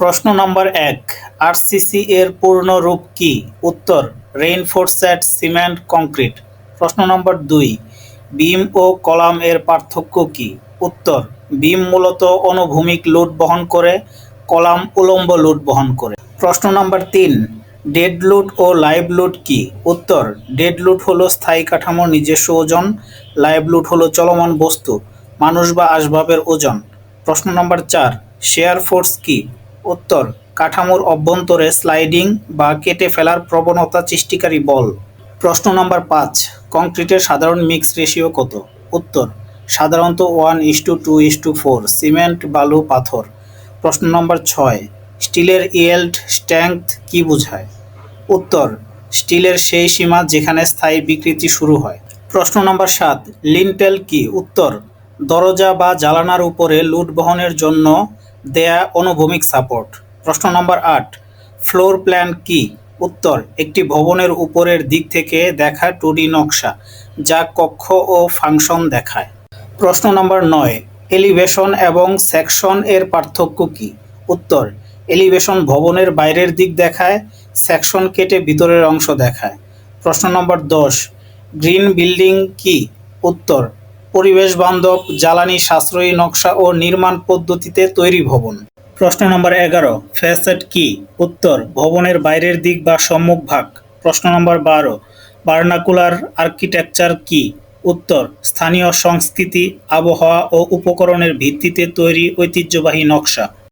প্রশ্ন নম্বর এক আরসিসি এর পূর্ণ রূপ কি? উত্তর রেইনফোর্সেড সিমেন্ট কংক্রিট প্রশ্ন নম্বর দুই, বিম ও কলাম এর পার্থক্য কি? উত্তর, বিম মূলত অনুভূমিক লোড বহন করে, কলাম উলম্ব লোড বহন করে। প্রশ্ন নম্বর তিন ডেড লুট ও লাইভ লুট কি? উত্তর ডেড লুট হলো স্থায়ী কাঠামোর নিজস্ব ওজন লাইভ লুট হলো চলমান বস্তু, মানুষ বা আসবাবের ওজন। প্রশ্ন নম্বর চার শেয়ার ফোর্স কি? উত্তর, কাঠামোর অভ্যন্তরে স্লাইডিং বা কেটে ফেলার প্রবণতা সৃষ্টিকারী বল। প্রশ্ন নম্বর পাঁচ, কংক্রিটের সাধারণ মিক্স রেশিও কত? উত্তর, সাধারণত one is to two is to four, cement, বালু, পাথর। প্রশ্ন নম্বর ছয়, স্টিলের ইয়েল্ড স্ট্রেংথ কি বোঝায়? উত্তর, স্টিলের সেই সীমা যেখানে স্থায়ী বিকৃতি শুরু হয়। প্রশ্ন নম্বর সাত, লিন্টেল কি? উত্তর, দরজা বা জালানার উপরে লুট বহনের জন্য দেয়া অনুভূমিক সাপোর্ট প্রশ্ন নম্বর আট ফ্লোর প্ল্যান কি? উত্তর, একটি ভবনের উপরের দিক থেকে দেখা টুডি নকশা, যা কক্ষ ও ফাংশন দেখায়। প্রশ্ন নম্বর নয় এলিভেশন এবং সেকশন এর পার্থক্য কি? উত্তর এলিভেশন ভবনের বাইরের দিক দেখায় সেকশন কেটে ভিতরের অংশ দেখায়। প্রশ্ন নম্বর দশ গ্রিন বিল্ডিং কি? উত্তর পরিবেশ বান্ধব, জ্বালানি সাশ্রয়ী নকশা ও নির্মাণ পদ্ধতিতে তৈরি ভবন। প্রশ্ন নম্বর এগারো, ফ্যাসেট কি? উত্তর, ভবনের বাইরের দিক বা সম্মুখ ভাগ। প্রশ্ন নম্বর বারো, বার্নাকুলার আর্কিটেকচার কি? উত্তর, স্থানীয় সংস্কৃতি, আবহাওয়া ও উপকরণের ভিত্তিতে তৈরি ঐতিহ্যবাহী নকশা।